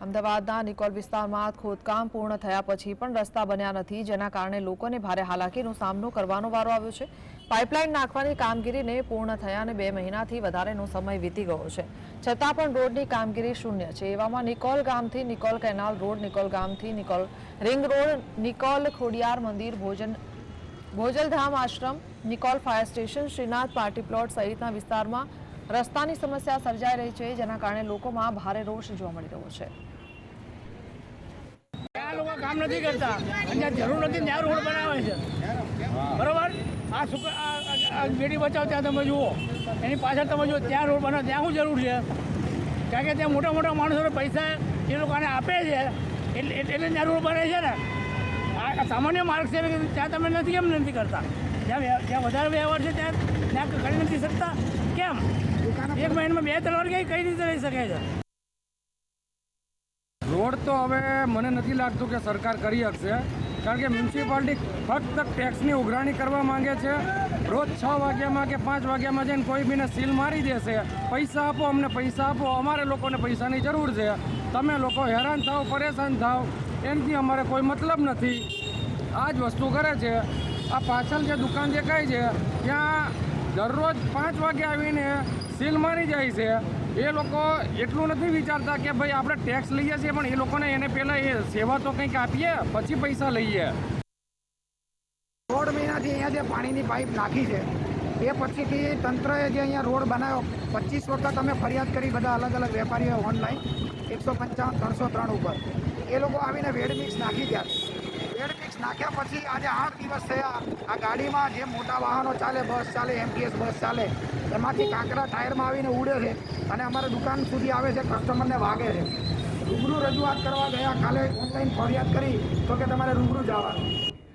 અમદાવાદના નિકોલ વિસ્તારમાં ખોદકામ પૂર્ણ થયા પછી પણ રસ્તા બન્યા નથી, જેના કારણે લોકોને ભારે હાલાકીનો સામનો કરવાનો વારો આવ્યો છે. પાઇપલાઇન નાખવાની કામગીરીને પૂર્ણ થયાને બે મહિનાથી વધારેનો સમય વીતી ગયો છે. છતાં પણ રોડની કામગીરી શૂન્ય છે. એવામાં નિકોલ ગામથી નિકોલ કેનાલ રોડ, નિકોલ ગામથી નિકોલ રિંગ રોડ, નિકોલ ખોડિયાર મંદિર, ભોજન, Bhojaldham Ashram, Nikol fire station, Shrinath party plot સહિતના વિસ્તારમાં રસ્તાની સમસ્યા સર્જાઈ રહી છે, જેના કારણે લોકોમાં ભારે રોષ જોવા મળી રહ્યો છે. આ લોકો કામ નથી કરતા. જ્યાં જરૂર નથી, ત્યાં રોડ બનાવે છે. બરોબર? આ આ બેટી બચાવ, ત્યાં તમે જુઓ. એની પાછળ તમે જુઓ, ત્યાં રોડ બનાવો, ત્યાં શું જરૂર છે? કારણ કે ત્યાં મોટા મોટા માણસોને પૈસા એ લોકોને આપે છે. એટલે એટલે ત્યાં રોડ બને છે ને. આ સામાન્ય માર્ગ છે ત્યાં તમે નથી કેમ નથી કરતા. જ્યાં જ્યાં વધારે વ્યવહાર છે, ત્યાં ત્યાં કરી નથી શકતા. કેમ? એક મહિનામાં બે, ત્રણ વાર કઈ કઈ રીતે રહી શકે છે? રોડ તો હવે મને નથી લાગતું કે સરકાર કરી શકશે કારણ કે મ્યુનિસિપાલિટી ફક્ત ટેક્સની ઉઘરાણી કરવા માંગે છે. રોજ છ વાગ્યામાં કે પાંચ વાગ્યામાં જઈને કોઈ બીને સીલ મારી દેશે. પૈસા આપો, અમને પૈસા આપો, અમારે લોકોને પૈસાની જરૂર છે. તમે લોકો હેરાન થાવ પરેશાન થાવ એનાથી અમારે કોઈ મતલબ નથી. આ જ વસ્તુ કરે છે. આ પાછળ જે દુકાન દેખાય છે, ત્યાં દરરોજ પાંચ વાગે આવીને સીલ મારી જાય છે. એ લોકો એટલું નથી વિચારતા કે ભાઈ આપણે ટેક્સ લઈએ છીએ, પણ એ લોકોને એને પહેલાં એ સેવા તો કંઈક આપીએ, પછી પૈસા લઈએ. દોઢ મહિનાથી અહીંયા જે પાણીની પાઇપ નાખી છે, એ પછીથી તંત્રએ જે અહીંયા રોડ બનાવ્યો, પચીસ વખત અમે ફરિયાદ કરી બધા અલગ અલગ વેપારીઓ ઓનલાઈન એકસો પંચાવન, ત્રણસો ત્રણ ઉપર. એ લોકો આવીને વેડ મિક્સ નાખી ગયા. વેડ નાખ્યા પછી આજે આઠ દિવસ થયા. આ ગાડીમાં જે મોટા વાહનો ચાલે, બસ ચાલે એમટીએસ બસ ચાલે, એમાંથી કાંકરા ટાયરમાં આવીને ઉડે છે અને અમારે દુકાન સુધી આવે છે કસ્ટમરને વાગે છે. રૂબરૂ રજૂઆત કરવા ગયા, કાલે ઓનલાઈન ફરિયાદ કરી, તો કે તમારે રૂબરૂ જવાનું.